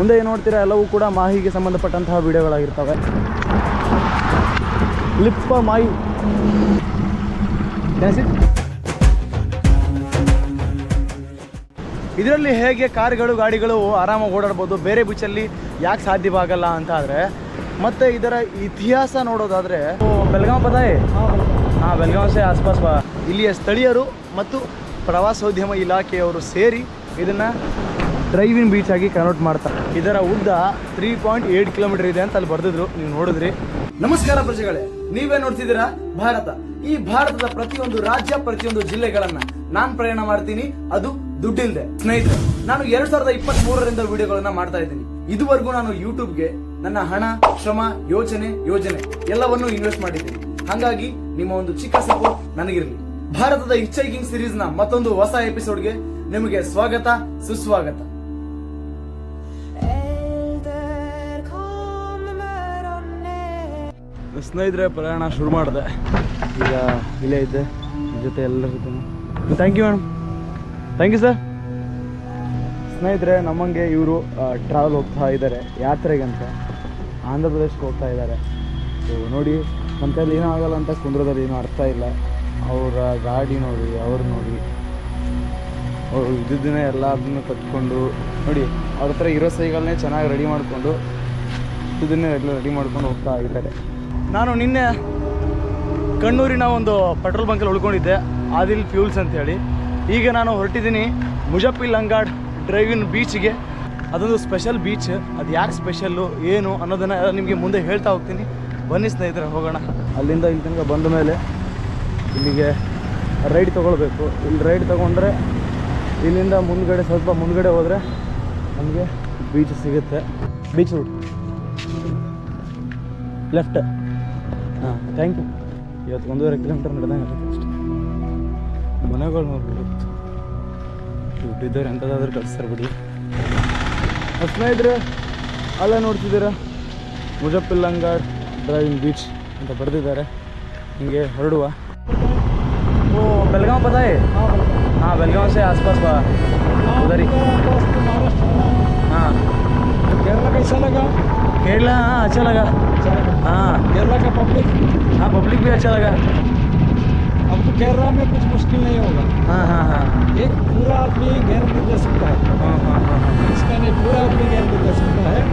ಮುಂದೆ ಏನು ನೋಡ್ತೀರಾ ಎಲ್ಲವೂ ಕೂಡ ಮಾಹಿಗೆ ಸಂಬಂಧಪಟ್ಟಂತಹ ವಿಡಿಯೋಗಳಾಗಿರ್ತವೆ. ಲಿಪ್ಪ ಮಾಯಿ. ಇದರಲ್ಲಿ ಹೇಗೆ ಕಾರ್ಗಳು, ಗಾಡಿಗಳು ಆರಾಮಾಗಿ ಓಡಾಡ್ಬೋದು, ಬೇರೆ ಬೀಚಲ್ಲಿ ಯಾಕೆ ಸಾಧ್ಯವಾಗಲ್ಲ ಅಂತ ಆದರೆ ಮತ್ತು ಇದರ ಇತಿಹಾಸ ನೋಡೋದಾದರೆ ಬೆಳಗಾವ್ ಬದಾಯ್ ಹಾಂ ಬೆಳಗಾವ್ ಸೇ ಆಸ್ಪಾಸ್ ಇಲ್ಲಿಯ ಸ್ಥಳೀಯರು ಮತ್ತು ಪ್ರವಾಸೋದ್ಯಮ ಇಲಾಖೆಯವರು ಸೇರಿ ಇದನ್ನು ಡ್ರೈವಿಂಗ್ ಬೀಚ್ ಆಗಿ ಕನ್ವರ್ಟ್ ಮಾಡ್ತಾರೆ. ಇದರ ಉದ್ದ ತ್ರೀ ಪಾಯಿಂಟ್ ಏಟ್ ಕಿಲೋಮೀಟರ್ ಇದೆ ಅಂತ ಅಲ್ಲಿ ಬರ್ದಿದ್ರು. ನೀವು ನೋಡಿದ್ರಿ. ನಮಸ್ಕಾರ ಪ್ರಜೆಗಳೇ, ನೀವೇ ನೋಡ್ತಿದ್ದೀರಾ? ಭಾರತ. ಈ ಭಾರತದ ಪ್ರತಿಯೊಂದು ರಾಜ್ಯ, ಪ್ರತಿಯೊಂದು ಜಿಲ್ಲೆಗಳನ್ನ ನಾನ್ ಪ್ರಯಾಣ ಮಾಡ್ತೀನಿ. ಅದು ದುಡ್ಡಿಲ್ದೆ. ಸ್ನೇಹಿತರೆ, ನಾನು ಎರಡ್ ಸಾವಿರದ ಇಪ್ಪತ್ತ್ ಮೂರರಿಂದ ವಿಡಿಯೋಗಳನ್ನ ಮಾಡ್ತಾ ಇದ್ದೀನಿ. ಇದುವರೆಗೂ ನಾನು ಯೂಟ್ಯೂಬ್ಗೆ ನನ್ನ ಹಣ, ಶ್ರಮ ಯೋಜನೆ ಯೋಜನೆ ಎಲ್ಲವನ್ನೂ ಇನ್ವೆಸ್ಟ್ ಮಾಡಿದ್ದೀನಿ. ಹಾಗಾಗಿ ನಿಮ್ಮ ಒಂದು ಚಿಕ್ಕ ಸಪೋರ್ಟ್ ನನಗಿರಲಿ. ಭಾರತದ ಹಿಚ್ ಹೈಕಿಂಗ್ ಸಿರೀಸ್ನ ಮತ್ತೊಂದು ಹೊಸ ಎಪಿಸೋಡ್ಗೆ ನಿಮಗೆ ಸ್ವಾಗತ, ಸುಸ್ವಾಗತ. ಸ್ನೇಹಿತರೆ, ಪ್ರಯಾಣ ಶುರು ಮಾಡಿದೆ. ಈಗ ಇಲ್ಲೇ ಇದ್ದೆ ಜೊತೆ ಎಲ್ಲರ ಜೊತೆ thank you madam thank you sir ಸ್ನೇಹಿತರೆ, ನಮ್ಮಂಗೆ ಇವರು ಟ್ರಾವೆಲ್ ಹೋಗ್ತಾ ಇದ್ದಾರೆ ಯಾತ್ರೆಗಂತ. ಆಂಧ್ರ ಪ್ರದೇಶಕ್ಕೆ ಹೋಗ್ತಾ ಇದ್ದಾರೆ ಸೊ ನೋಡಿ ನಮ್ಮ ಕೈಲಿ ಏನೂ ಆಗಲ್ಲ ಅಂತ ಕುಂದ್ರದಲ್ಲಿ ಏನೂ ಅರ್ಥ ಇಲ್ಲ. ಅವರ ಗಾಡಿ ನೋಡಿ, ಅವ್ರು ನೋಡಿ. ಅವರು ಎಲ್ಲ ಎಲ್ಲದನ್ನು ಕಟ್ಕೊಂಡು ನೋಡಿ, ಅವ್ರ ಹತ್ರ ಇರೋ ಸೈಕಲ್ನೇ ಚೆನ್ನಾಗಿ ರೆಡಿ ಮಾಡಿಕೊಂಡು ಇದನ್ನೇ ರೆಡಿ ಮಾಡ್ಕೊಂಡು ಹೋಗ್ತಾ ಇದ್ದಾರೆ. ನಾನು ನಿನ್ನೆ ಕಣ್ಣೂರಿನ ಒಂದು ಪೆಟ್ರೋಲ್ ಬಂಕಲ್ಲಿ ಉಳ್ಕೊಂಡಿದ್ದೆ, ಆದಿಲ್ ಫ್ಯೂಲ್ಸ್ ಅಂತೇಳಿ. ಈಗ ನಾನು ಹೊರಟಿದ್ದೀನಿ ಮುಜಫಿಲ್ ಅಂಗಾಡ್ ಡ್ರೈವ್ ಇನ್ ಬೀಚ್ಗೆ. ಅದೊಂದು ಸ್ಪೆಷಲ್ ಬೀಚ್, ಅದು ಯಾಕೆ ಸ್ಪೆಷಲ್ಲು, ಏನು ಅನ್ನೋದನ್ನು ನಿಮಗೆ ಮುಂದೆ ಹೇಳ್ತಾ ಹೋಗ್ತೀನಿ. ಬನ್ನಿ ಸ್ನೇಹಿತರೆ, ಹೋಗೋಣ. ಅಲ್ಲಿಂದ ಇಲ್ಲಿ ತನಕ ಬಂದ ಮೇಲೆ ಇಲ್ಲಿಗೆ ರೈಡ್ ತೊಗೊಳ್ಬೇಕು. ಇಲ್ಲಿ ರೈಡ್ ತೊಗೊಂಡ್ರೆ ಇಲ್ಲಿಂದ ಮುಂದ್ಗಡೆ, ಸ್ವಲ್ಪ ಮುಂದ್ಗಡೆ ಹೋದರೆ ನಮಗೆ ಬೀಚ್ ಸಿಗುತ್ತೆ. ಬೀಚ್ ರೂಟ್ ಲೆಫ್ಟ್ ಹಾಂ ಥ್ಯಾಂಕ್ ಯು ಇವತ್ತು ಒಂದೂವರೆ ಕಿಲೋಮೀಟರ್ ನಡೆದಂಗೆ ಆಗುತ್ತೆ ಅಷ್ಟೇ ಮನೆಗಳು ನೋಡ್ಬಿಟ್ಟು ದುಡ್ಡಿದ್ದವ್ರು ಎಂಥದ್ದಾದ್ರೂ ಕಳಿಸ್ತಾರೆ ಬಿಡಿ. ಅಷ್ಟು ಸ್ನೇಹಿತರೆ, ಅಲ್ಲ ನೋಡ್ತಿದ್ದೀರಾ? ಮುಜಫಿಲ್ಲಂಗಾಡ್ ಡ್ರೈವಿಂಗ್ ಬೀಚ್ ಅಂತ ಬರೆದಿದ್ದಾರೆ. ಹಿಂಗೆ ಹೊರಡುವ. ಓ ಬೆಲ್ಗಾವ್ ಬದಾಯಿ ಹಾಂ ಬೆಲ್ಗಾವ್ ಸೇ ಆಸ್ಪಾಸ್ ಬಾ. ಉದರಿ ಹಾಂ. केरला कैसा लगा केरला हाँ अच्छा लगा हाँ केरला का पब्लिक हाँ पब्लिक भी अच्छा लगा हमको केरला में कुछ मुश्किल नहीं होगा हाँ हाँ हाँ एक पूरा आदमी गैर भी दे सकता है हाँ हाँ हाँ हाँ इसका नहीं पूरा आदमी गैर भी दे सकता है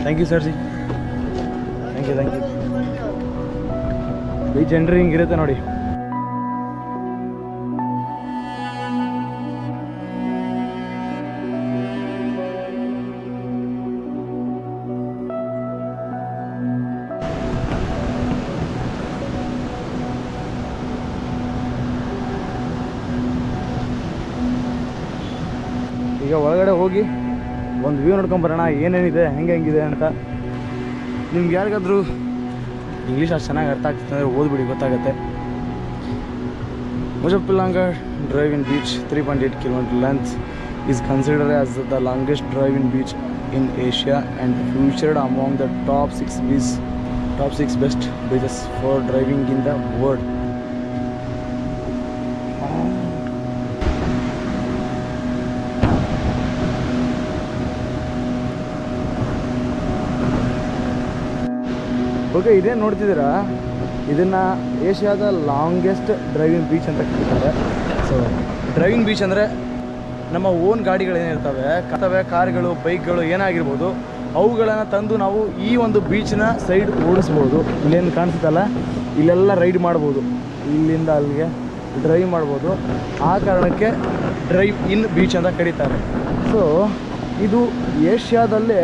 thank you sir ji thank you thank you beach entry ಹಿಂಗಿರುತ್ತೆ ನೋಡಿ ಒಂದು ವ್ಯೂ ನೋಡ್ಕೊಂಬರೋಣ ಏನೇನಿದೆ, ಹೆಂಗೆ ಹೆಂಗಿದೆ ಅಂತ. ನಿಮ್ಗೆ ಯಾರಿಗಾದ್ರೂ ಇಂಗ್ಲೀಷ್ ಅಷ್ಟು ಚೆನ್ನಾಗಿ ಅರ್ಥ ಆಗ್ತಿತ್ತು ಅಂದರೆ ಓದ್ಬಿಡಿ, ಗೊತ್ತಾಗುತ್ತೆ. Muzhappilangad drive in beach three point eight kilometre length is considered as the longest drive in beach in Asia and featured among the top six beach top six best beaches for driving in the world okay ಇದೇ ನೋಡ್ತಿದ್ದೀರಾ? ಇದನ್ನು ಏಷ್ಯಾದ longest driving beach ಅಂತ ಕರೀತಾರೆ. So driving beach ಅಂದರೆ ನಮ್ಮ own ಗಾಡಿಗಳೇನಿರ್ತವೆ ಕರ್ತವೆ ಕಾರ್ಗಳು, ಬೈಕ್ಗಳು ಏನಾಗಿರ್ಬೋದು, ಅವುಗಳನ್ನು ತಂದು ನಾವು ಈ ಒಂದು ಬೀಚ್ನ ಸೈಡ್ ಓಡಿಸ್ಬೋದು. ಇಲ್ಲೇನು ಕಾಣಿಸುತ್ತಲ್ಲ ಇಲ್ಲೆಲ್ಲ ರೈಡ್ ಮಾಡ್ಬೋದು. ಇಲ್ಲಿಂದ ಅಲ್ಲಿಗೆ ಡ್ರೈವ್ ಮಾಡ್ಬೋದು. ಆ ಕಾರಣಕ್ಕೆ ಡ್ರೈವ್ ಇನ್ ಬೀಚ್ ಅಂತ ಕರೀತಾರೆ. ಸೊ ಇದು ಏಷ್ಯಾದಲ್ಲೇ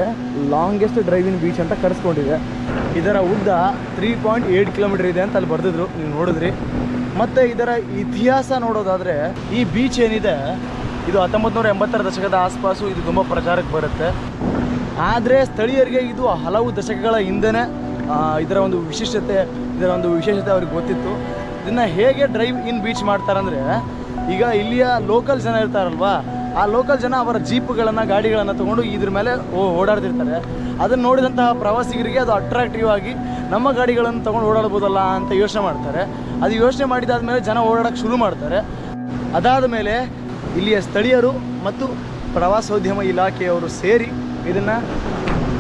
ಲಾಂಗೆಸ್ಟ್ ಡ್ರೈವಿಂಗ್ ಬೀಚ್ ಅಂತ ಕರೆಸ್ಕೊಂಡಿದೆ. ಇದರ ಉದ್ದ ತ್ರೀ ಪಾಯಿಂಟ್ ಏಯ್ಟ್ ಕಿಲೋಮೀಟರ್ ಇದೆ ಅಂತ ಅಲ್ಲಿ ಬರೆದಿದ್ರು, ನೀವು ನೋಡಿದ್ರಿ. ಮತ್ತು ಇದರ ಇತಿಹಾಸ ನೋಡೋದಾದರೆ ಈ ಬೀಚ್ ಏನಿದೆ, ಇದು ಹತ್ತೊಂಬತ್ತು ನೂರ ಎಂಬತ್ತರ ದಶಕದ ಆಸ್ಪಾಸು, ಇದು ತುಂಬ ಪ್ರಚಾರಕ್ಕೆ ಬರುತ್ತೆ. ಆದರೆ ಸ್ಥಳೀಯರಿಗೆ ಇದು ಹಲವು ದಶಕಗಳ ಹಿಂದೆ ಇದರ ಒಂದು ವಿಶಿಷ್ಟತೆ, ಇದರ ಒಂದು ವಿಶೇಷತೆ ಅವ್ರಿಗೆ ಗೊತ್ತಿತ್ತು. ಇದನ್ನು ಹೇಗೆ ಡ್ರೈವ್ ಇನ್ ಬೀಚ್ ಮಾಡ್ತಾರಂದರೆ, ಈಗ ಇಲ್ಲಿಯ ಲೋಕಲ್ ಜನ ಇರ್ತಾರಲ್ವಾ, ಆ ಲೋಕಲ್ ಜನ ಅವರ ಜೀಪ್ಗಳನ್ನು ಗಾಡಿಗಳನ್ನು ತೊಗೊಂಡು ಇದ್ರ ಮೇಲೆ ಓಡಾಡ್ತಿರ್ತಾರೆ. ಅದನ್ನು ನೋಡಿದಂತಹ ಪ್ರವಾಸಿಗರಿಗೆ ಅದು ಅಟ್ರಾಕ್ಟಿವ್ ಆಗಿ ನಮ್ಮ ಗಾಡಿಗಳನ್ನು ತೊಗೊಂಡು ಓಡಾಡ್ಬೋದಲ್ಲ ಅಂತ ಯೋಚನೆ ಮಾಡ್ತಾರೆ. ಅದು ಯೋಚನೆ ಮಾಡಿದಾದ್ಮೇಲೆ ಜನ ಓಡಾಡೋಕ್ಕೆ ಶುರು ಮಾಡ್ತಾರೆ. ಅದಾದ ಮೇಲೆ ಇಲ್ಲಿಯ ಸ್ಥಳೀಯರು ಮತ್ತು ಪ್ರವಾಸೋದ್ಯಮ ಇಲಾಖೆಯವರು ಸೇರಿ ಇದನ್ನು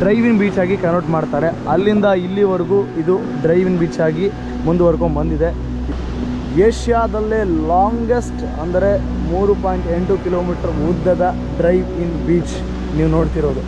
ಡ್ರೈವಿನ್ ಬೀಚ್ ಆಗಿ ಕನ್ವರ್ಟ್ ಮಾಡ್ತಾರೆ. ಅಲ್ಲಿಂದ ಇಲ್ಲಿವರೆಗೂ ಇದು ಡ್ರೈವಿನ್ ಬೀಚ್ ಆಗಿ ಮುಂದುವರ್ಕೊಂಡು ಬಂದಿದೆ. ಏಷ್ಯಾದಲ್ಲೇ ಲಾಂಗೆಸ್ಟ್ ಅಂದರೆ ಮೂರು ಪಾಯಿಂಟ್ ಎಂಟು ಕಿಲೋಮೀಟರ್ ಉದ್ದದ ಡ್ರೈವ್ ಇನ್ ಬೀಚ್ ನೀವು ನೋಡ್ತಿರೋದು.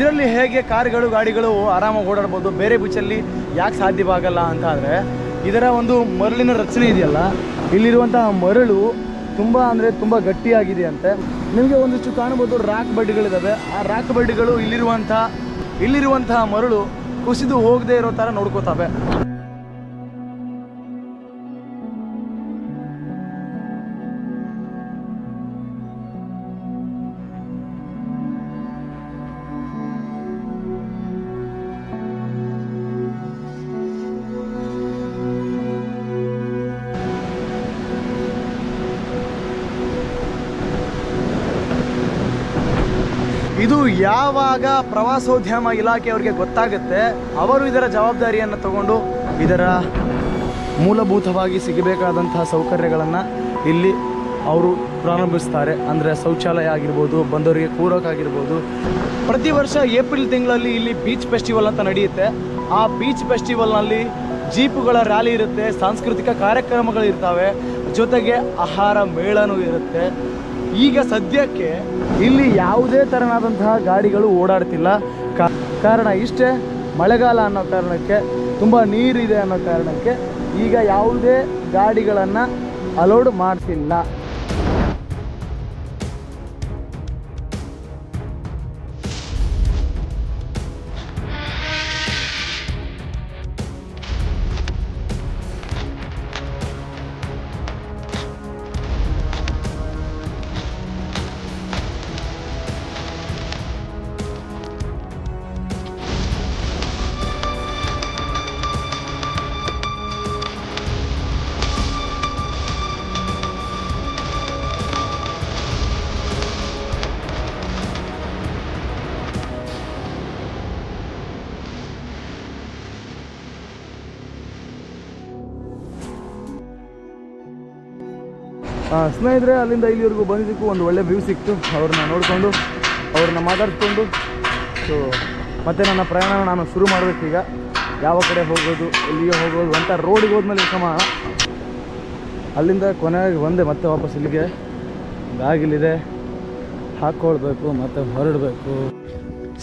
ಇದರಲ್ಲಿ ಹೇಗೆ ಕಾರ್ಗಳು, ಗಾಡಿಗಳು ಆರಾಮಾಗಿ ಓಡಾಡ್ಬೋದು, ಬೇರೆ ಬೀಚಲ್ಲಿ ಯಾಕೆ ಸಾಧ್ಯವಾಗಲ್ಲ ಅಂತ ಆದರೆ, ಇದರ ಒಂದು ಮರಳಿನ ರಚನೆ ಇದೆಯಲ್ಲ, ಇಲ್ಲಿರುವಂತಹ ಮರಳು ತುಂಬ ಅಂದರೆ ತುಂಬ ಗಟ್ಟಿಯಾಗಿದೆ ಅಂತೆ ನಿಮಗೆ ಒಂದಿಷ್ಟು ಕಾಣಬಹುದು, ರಾಕ್ ಬಡ್ಡಿಗಳಿದ್ದಾವೆ ಆ ರಾಕ್ ಬಡ್ಡಿಗಳು ಇಲ್ಲಿರುವಂಥ ಇಲ್ಲಿರುವಂತಹ ಮರಳು ಕುಸಿದು ಹೋಗದೆ ಇರೋ ಥರ ನೋಡ್ಕೋತಾವೆ. ಇದು ಯಾವಾಗ ಪ್ರವಾಸೋದ್ಯಮ ಇಲಾಖೆಯವರಿಗೆ ಗೊತ್ತಾಗುತ್ತೆ, ಅವರು ಇದರ ಜವಾಬ್ದಾರಿಯನ್ನು ತಗೊಂಡು ಇದರ ಮೂಲಭೂತವಾಗಿ ಸಿಗಬೇಕಾದಂತಹ ಸೌಕರ್ಯಗಳನ್ನು ಇಲ್ಲಿ ಅವರು ಪ್ರಾರಂಭಿಸ್ತಾರೆ. ಅಂದರೆ ಶೌಚಾಲಯ ಆಗಿರ್ಬೋದು, ಬಂದವರಿಗೆ ಕೂರೋಕ್ಕಾಗಿರ್ಬೋದು ಪ್ರತಿ ವರ್ಷ ಏಪ್ರಿಲ್ ತಿಂಗಳಲ್ಲಿ ಇಲ್ಲಿ ಬೀಚ್ ಫೆಸ್ಟಿವಲ್ ಅಂತ ನಡೆಯುತ್ತೆ. ಆ ಬೀಚ್ ಫೆಸ್ಟಿವಲ್ನಲ್ಲಿ ಜೀಪುಗಳ ರ್ಯಾಲಿ ಇರುತ್ತೆ, ಸಾಂಸ್ಕೃತಿಕ ಕಾರ್ಯಕ್ರಮಗಳು ಇರ್ತವೆ. ಜೊತೆಗೆ ಆಹಾರ ಮೇಳನೂ ಇರುತ್ತೆ. ಈಗ ಸದ್ಯಕ್ಕೆ ಇಲ್ಲಿ ಯಾವುದೇ ಥರನಾದಂತಹ ಗಾಡಿಗಳು ಓಡಾಡ್ತಿಲ್ಲ. ಕಾರಣ ಇಷ್ಟೇ, ಮಳೆಗಾಲ ಅನ್ನೋ ಕಾರಣಕ್ಕೆ, ತುಂಬ ನೀರಿದೆ ಅನ್ನೋ ಕಾರಣಕ್ಕೆ ಈಗ ಯಾವುದೇ ಗಾಡಿಗಳನ್ನು ಅಲೋಡ್ ಮಾಡ್ತಿಲ್ಲ. ಸ್ನೇಹಿತರೆ, ಅಲ್ಲಿಂದ ಇಲ್ಲಿವರೆಗೂ ಬಂದಿದ್ದಕ್ಕೂ ಒಂದು ಒಳ್ಳೆ ವ್ಯೂ ಸಿಕ್ತು. ಅವ್ರನ್ನ ನೋಡಿಕೊಂಡು, ಅವ್ರನ್ನ ಮಾತಾಡಿಸ್ಕೊಂಡು ಸೊ ಮತ್ತೆ ನನ್ನ ಪ್ರಯಾಣ ನಾನು ಶುರು ಮಾಡಬೇಕೀಗ ಯಾವ ಕಡೆ ಹೋಗೋದು, ಎಲ್ಲಿಗೆ ಹೋಗೋದು ಅಂತ ರೋಡಿಗೆ ಹೋದ್ಮೇಲೆ ಕ್ರಮ ಅಲ್ಲಿಂದ ಕೊನೆಗೆ ಬಂದೆ, ಮತ್ತೆ ವಾಪಸ್ ಇಲ್ಲಿಗೆ. ಬ್ಯಾಗ್ ಇಲ್ಲಿದೆ ಹಾಕ್ಕೊಳ್ಬೇಕು ಮತ್ತು ಹೊರಡಬೇಕು.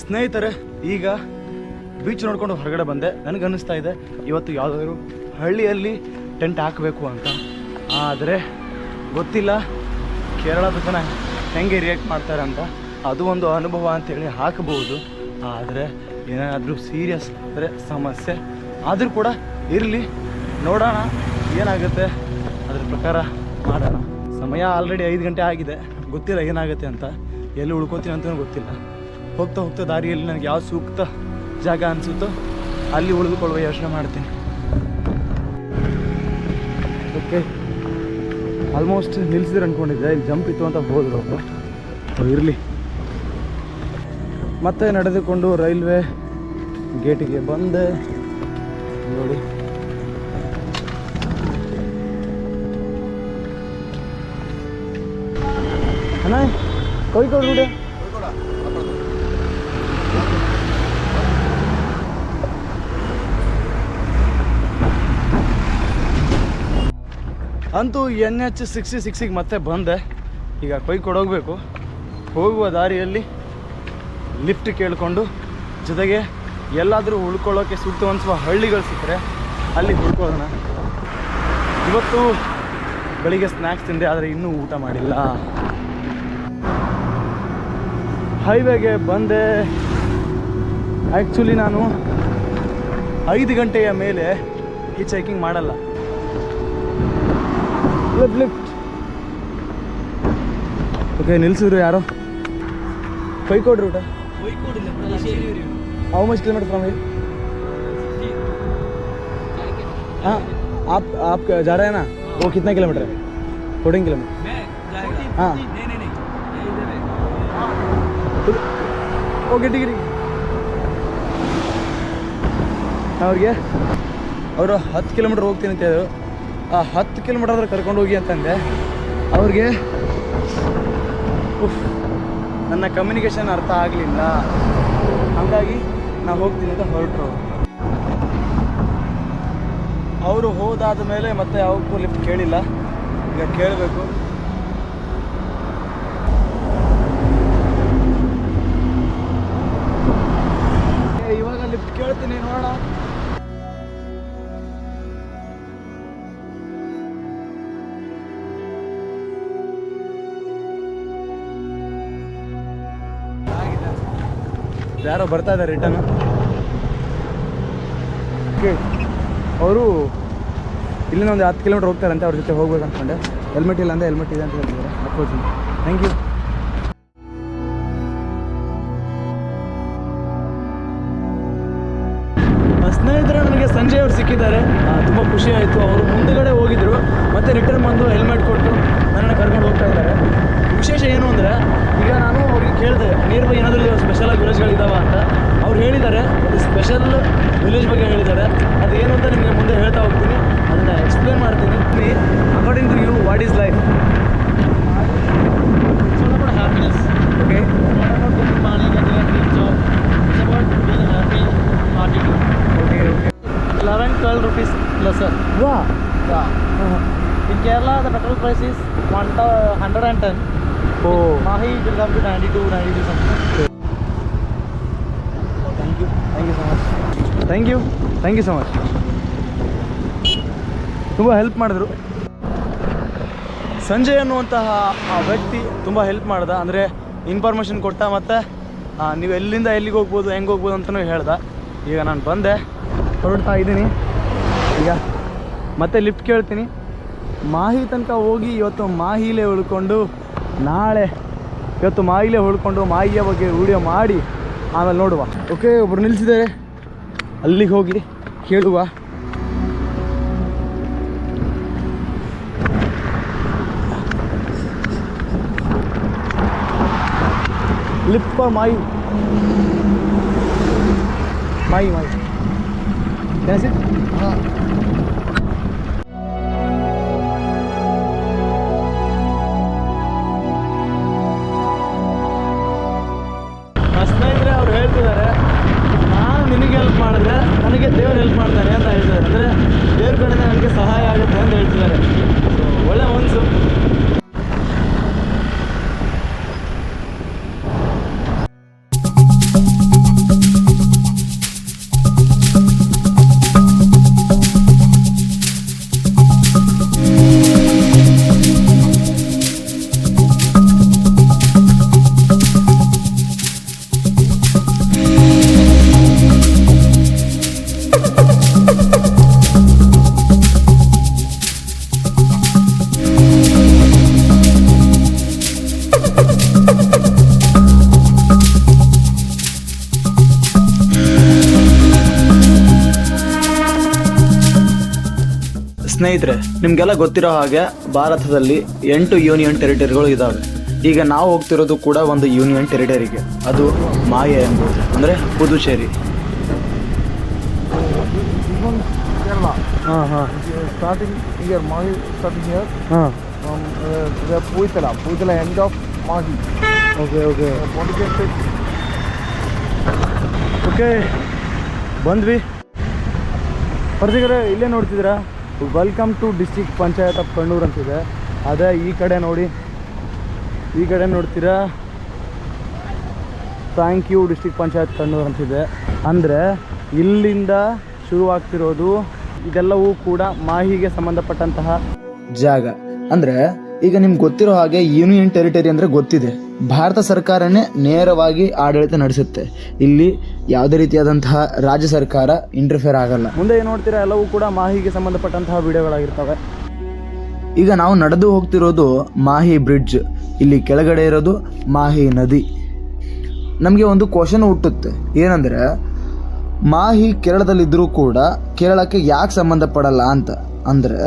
ಸ್ನೇಹಿತರೆ, ಈಗ ಬೀಚ್ ನೋಡಿಕೊಂಡು ಹೊರಗಡೆ ಬಂದೆ. ನನಗೆ ಅನ್ನಿಸ್ತಾ ಇದೆ, ಇವತ್ತು ಯಾವುದಾದ್ರು ಹಳ್ಳಿಯಲ್ಲಿ ಟೆಂಟ್ ಹಾಕಬೇಕು ಅಂತ. ಆದರೆ ಗೊತ್ತಿಲ್ಲ. ಕೇರಳದ ಜನ ಹೆಂಗೆ ರಿಯಾಕ್ಟ್ ಮಾಡ್ತಾರೆ ಅಂತ ಅದು ಒಂದು ಅನುಭವ ಅಂತೇಳಿ ಹಾಕಬಹುದು. ಆದರೆ ಏನಾದರೂ ಸೀರಿಯಸ್ ಅಂದರೆ ಸಮಸ್ಯೆ ಆದರೂ ಕೂಡ ಇರಲಿ. ನೋಡೋಣ ಏನಾಗುತ್ತೆ. ಅದ್ರ ಪ್ರಕಾರ ಮಾಡೋಣ. ಸಮಯ ಆಲ್ರೆಡಿ ಐದು ಗಂಟೆ ಆಗಿದೆ. ಗೊತ್ತಿಲ್ಲ ಏನಾಗುತ್ತೆ ಅಂತ. ಎಲ್ಲಿ ಉಳ್ಕೋತೀನಿ ಅಂತಲೂ ಗೊತ್ತಿಲ್ಲ. ಹೋಗ್ತಾ ಹೋಗ್ತಾ ದಾರಿಯಲ್ಲಿ ನನಗೆ ಯಾವ ಸೂಕ್ತ ಜಾಗ ಅನಿಸುತ್ತೋ ಅಲ್ಲಿ ಉಳಿದುಕೊಳ್ಳುವ ಯೋಚನೆ ಮಾಡ್ತೀನಿ. ಆಲ್ಮೋಸ್ಟ್ ನಿಲ್ಸಿದ್ರು ಅಂದ್ಕೊಂಡಿದ್ದೆ ಇಲ್ಲಿ ಜಂಪ್ ಇತ್ತು ಅಂತ ಹೋದ್ರು ಅವರು ಇರಲಿ. ಮತ್ತೆ ನಡೆದುಕೊಂಡು ರೈಲ್ವೆ ಗೇಟಿಗೆ ಬಂದೆ. ನೋಡಿ. ಅಣ್ಣ ಕವಿಕೋಡು ಅಂತೂ ಎನ್ ಎಚ್ ಸಿಕ್ಸ್ಟಿ ಸಿಕ್ಸಿಗೆ ಮತ್ತೆ ಬಂದೆ. ಈಗ ಕೊಯ್ ಹೋಗಬೇಕು. ಹೋಗುವ ದಾರಿಯಲ್ಲಿ ಲಿಫ್ಟ್ ಕೇಳಿಕೊಂಡು ಜೊತೆಗೆ ಎಲ್ಲಾದರೂ ಉಳ್ಕೊಳ್ಳೋಕ್ಕೆ ಸೂಕ್ತ ಅನಿಸುವ ಹಳ್ಳಿಗಳು ಸಿಕ್ಕರೆ ಅಲ್ಲಿ ಉಳ್ಕೊಳ್ಳೋಣ. ಇವತ್ತು ಬೆಳಿಗ್ಗೆ ಸ್ನ್ಯಾಕ್ಸ್ ತಿಂದೆ, ಆದರೆ ಇನ್ನೂ ಊಟ ಮಾಡಿಲ್ಲ. ಹೈವೇಗೆ ಬಂದೆ. ಆ್ಯಕ್ಚುಲಿ ನಾನು ಐದು ಗಂಟೆಯ ಮೇಲೆ ಈ ಚೆಕಿಂಗ್ ಮಾಡಲ್ಲ. ಲಿಫ್ಟ್ ಲಿಫ್ಟ್ ಓಕೆ ನಿಲ್ಸಿದ್ರು ಯಾರೋ ಕೈ ಕೊಡ್ರಿ ಊಟ हाउ मच किलोमीटर फ्रॉम हाँ आप आप जा रहे हैं ना वो कितना किलोमीटर है फोर्टीन किलोमीटर हाँ ಓಕೆ ಡಿಗ್ರಿ ಅವ್ರಿಗೆ ಅವರು ಹತ್ತು ಕಿಲೋಮೀಟ್ರ್ ಹೋಗ್ತೀನಿ ಅಂತ ಹೇಳಿದ್ರು ಆ ಹತ್ತು ಕಿಲೋಮೀಟರ್ ಕರ್ಕೊಂಡು ಹೋಗಿ ಅಂತಂದೆ. ಅವ್ರಿಗೆ ಉಫ್, ನನ್ನ ಕಮ್ಯುನಿಕೇಷನ್ ಅರ್ಥ ಆಗಲಿಲ್ಲ. ಹಾಗಾಗಿ ನಾವು ಹೋಗ್ತೀನಿ ಅಂತ ಹೊರಟರು. ಅವರು ಹೋದಾದ ಮೇಲೆ ಮತ್ತೆ ಯಾವಕ್ಕೂ ಲಿಫ್ಟ್ ಕೇಳಿಲ್ಲ. ಈಗ ಕೇಳಬೇಕು. ಇವಾಗ ಲಿಫ್ಟ್ ಕೇಳ್ತೀನಿ ನೋಡೋಣ. ಯಾರೋ ಬರ್ತಾ ಇದ್ದಾರೆ ರಿಟರ್ನ್ ಅವರು ಇಲ್ಲಿಂದ ಒಂದು ಹತ್ತು ಕಿಲೋಮೀಟರ್ ಹೋಗ್ತಾರಂತೆ, ಅವ್ರ ಜೊತೆ ಹೋಗ್ಬೇಕು ಅಂದ್ಕೊಂಡೆ ಹೆಲ್ಮೆಟ್ ಇಲ್ಲ ಅಂದರೆ ಹೆಲ್ಮೆಟ್ ಇದೆ ಅಂತ ಹೇಳ್ತಿದ್ದಾರೆ. ಹಾಕ್ಕೊಳ್ತೀನಿ ಥ್ಯಾಂಕ್ ಯು ಸ್ನೇಹಿತರೆ ನನಗೆ ಸಂಜಯ್ ಅವರು ಸಿಕ್ಕಿದ್ದಾರೆ. ತುಂಬ ಖುಷಿ ಆಯಿತು. ಅವರು ಮುಂದುಗಡೆ ಹೋಗಿದ್ರು ಮತ್ತೆ ರಿಟರ್ನ್ ಬಂದು ಹೆಲ್ಮೆಟ್ ಕೊಟ್ಟು ನನ್ನನ್ನು ಕರ್ಕೊಂಡು ಹೋಗ್ತಾ ಇದ್ದಾರೆ ವಿಶೇಷ ಏನು ಅಂದರೆ ಈಗ ನಾನು ಅವ್ರಿಗೆ ಕೇಳಿದೆ ನಿಯರ್ ಬೈ ಏನಾದರೂ ಸ್ಪೆಷಲ್ ಆಗಿ ವಿಲೇಜ್ಗಳಿದಾವ ಅಂತ ಅವ್ರು ಹೇಳಿದ್ದಾರೆ ಒಂದು ಸ್ಪೆಷಲ್ ವಿಲೇಜ್ ಬಗ್ಗೆ thank you thank you so much ತುಂಬ ಹೆಲ್ಪ್ ಮಾಡಿದ್ರು. ಸಂಜಯ್ ಅನ್ನುವಂತಹ ಆ ವ್ಯಕ್ತಿ ತುಂಬ ಹೆಲ್ಪ್ ಮಾಡ್ದ. ಅಂದರೆ ಇನ್ಫಾರ್ಮೇಷನ್ ಕೊಟ್ಟ ಮತ್ತು ನೀವು ಎಲ್ಲಿಂದ ಎಲ್ಲಿಗೆ ಹೋಗ್ಬೋದು, ಹೆಂಗೆ ಹೋಗ್ಬೋದು ಅಂತಲೂ ಹೇಳ್ದೆ. ಈಗ ನಾನು ಬಂದೆ. ಹೊರಡ್ತಾ ಇದ್ದೀನಿ. ಈಗ ಮತ್ತೆ ಲಿಫ್ಟ್ ಕೇಳ್ತೀನಿ. ಮಾಹಿ ತನಕ ಹೋಗಿ ಇವತ್ತು ಮಾಹಿಲೇ ಉಳ್ಕೊಂಡು ನಾಳೆ ಇವತ್ತು ಮಾಹಿಲೇ ಉಳ್ಕೊಂಡು ಮಾಹಿಯ ಬಗ್ಗೆ ವಿಡಿಯೋ ಮಾಡಿ ಆಮೇಲೆ ನೋಡುವ. ಓಕೆ ಒಬ್ರು ನಿಲ್ಲಿಸಿದ್ದಾರೆ ಅಲ್ಲಿಗೆ ಹೋಗಿ ಕೇಳುವ. ಲಿಪ್ಪ ಮಾಯಿ. ಮಾಯಿ ಮಾಯಿ. ಹೆಲ್ಪ್ ಮಾಡ್ತಾರೆ ಅಂತ ಹೇಳ್ತಿದ್ದಾರೆ. ಅಂದರೆ ದೇವ್ರ ಕಡೆಯಿಂದ ನನಗೆ ಸಹಾಯ ಆಗುತ್ತೆ ಅಂತ ಹೇಳ್ತಿದ್ದಾರೆ. ಸ್ನೇಹಿತರೆ ನಿಮಗೆಲ್ಲ ಗೊತ್ತಿರೋ ಹಾಗೆ ಭಾರತದಲ್ಲಿ ಎಂಟು ಯೂನಿಯನ್ ಟೆರಿಟರಿಗಳು ಇದ್ದಾವೆ ಈಗ ನಾವು ಹೋಗ್ತಿರೋದು ಕೂಡ ಒಂದು ಯೂನಿಯನ್ ಟೆರಿಟರಿಗೆ. ಅದು ಮಾಯೆ ಎಂಬುದು. ಅಂದರೆ ಪುದುಚೇರಿ. ಹಾಂ ಹಾಂ. ಸ್ಟಾರ್ಟಿಂಗ್ ಇಯರ್ ಸ್ಟಾರ್ಟಿಂಗ್ ಇಯರ್ ಹಾಂ. End of. Okay okay. Okay ಬಂದ್ವಿ. ಪರಿಚಿಕರೇ ಇಲ್ಲೇ ನೋಡ್ತಿದ್ದೀರಾ? Welcome to district panchayat of Kannur ಅಂತಿದೆ. ಅದೇ ಈ ಕಡೆ ನೋಡಿ. ಈ ಕಡೆ ನೋಡ್ತೀರಾ? Thank you district panchayat Kannur ಅಂತಿದೆ. ಅಂದರೆ ಇಲ್ಲಿಂದ ಶುರುವಾಗ್ತಿರೋದು ಇದೆಲ್ಲವೂ ಕೂಡ ಮಾಹಿಗೆ ಸಂಬಂಧಪಟ್ಟಂತಹ ಜಾಗ. ಅಂದರೆ ಈಗ ನಿಮ್ಗೆ ಗೊತ್ತಿರೋ ಹಾಗೆ ಯೂನಿಯನ್ ಟೆರಿಟರಿ ಅಂದರೆ ಗೊತ್ತಿದೆ. ಭಾರತ ಸರ್ಕಾರನೇ ನೇರವಾಗಿ ಆಡಳಿತ ನಡೆಸುತ್ತೆ. ಇಲ್ಲಿ ಯಾವುದೇ ರೀತಿಯಾದಂತಹ ರಾಜ್ಯ ಸರ್ಕಾರ ಇಂಟರ್ಫಿಯರ್ ಆಗಲ್ಲ. ಮುಂದೆ ಏನು ನೋಡ್ತೀರಾ? ಎಲ್ಲವೂ ಕೂಡ ಮಾಹಿಗೆ ಸಂಬಂಧಪಟ್ಟಂತಹ ವಿಡಿಯೋಗಳಾಗಿರ್ತವೆ. ಈಗ ನಾವು ನಡೆದು ಹೋಗ್ತಿರೋದು ಮಾಹಿ ಬ್ರಿಡ್ಜ್ ಇಲ್ಲಿ ಕೆಳಗಡೆ ಇರೋದು ಮಾಹಿ ನದಿ. ನಮಗೆ ಒಂದು ಕ್ವಶನ್ ಹುಟ್ಟುತ್ತೆ. ಏನಂದರೆ ಮಾಹಿ ಕೇರಳದಲ್ಲಿದ್ದರೂ ಕೂಡ ಕೇರಳಕ್ಕೆ ಯಾಕೆ ಸಂಬಂಧಪಡಲ್ಲ ಅಂತ? ಅಂದರೆ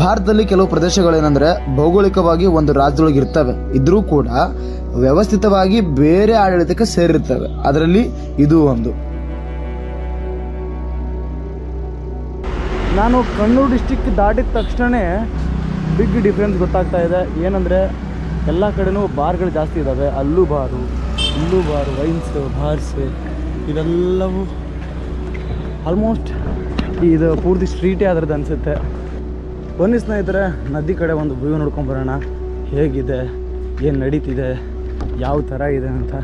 ಭಾರತದಲ್ಲಿ ಕೆಲವು ಪ್ರದೇಶಗಳೇನೆಂದರೆ ಭೌಗೋಳಿಕವಾಗಿ ಒಂದು ರಾಜ್ಯದೊಳಗೆ ಇರ್ತವೆ ಇದ್ರೂ ಕೂಡ ವ್ಯವಸ್ಥಿತವಾಗಿ ಬೇರೆ ಆಡಳಿತಕ್ಕೆ ಸೇರಿರ್ತವೆ. ಅದರಲ್ಲಿ ಇದು ಒಂದು. ನಾನು ಕಣ್ಣೂರು ಡಿಸ್ಟಿಕ್ ದಾಟಿದ ತಕ್ಷಣ ಬಿಗ್ ಡಿಫ್ರೆನ್ಸ್ ಗೊತ್ತಾಗ್ತಾ ಇದೆ. ಏನಂದರೆ ಎಲ್ಲ ಕಡೆನೂ ಬಾರ್ಗಳು ಜಾಸ್ತಿ ಇದ್ದಾವೆ ಅಲ್ಲೂ ಬಾರು, ಇಲ್ಲೂ ಬಾರು, ವೈನ್ಸ್, ಬಾರ್ಸ್ ಇವೆಲ್ಲವೂ ಆಲ್ಮೋಸ್ಟ್ ಇದು ಪೂರ್ತಿ ಸ್ಟ್ರೀಟೇ ಆದ್ರದ್ದು ಅನಿಸುತ್ತೆ. ಬನ್ನಿ ಸ್ನೇಹಿತರೆ, ನದಿ ಕಡೆ ಒಂದು ವ್ಯೂ ನೋಡ್ಕೊಂಬರೋಣ ಹೇಗಿದೆ? ಏನು ನಡೀತಿದೆ? ಯಾವ ಥರ ಇದೆ ಅಂತ.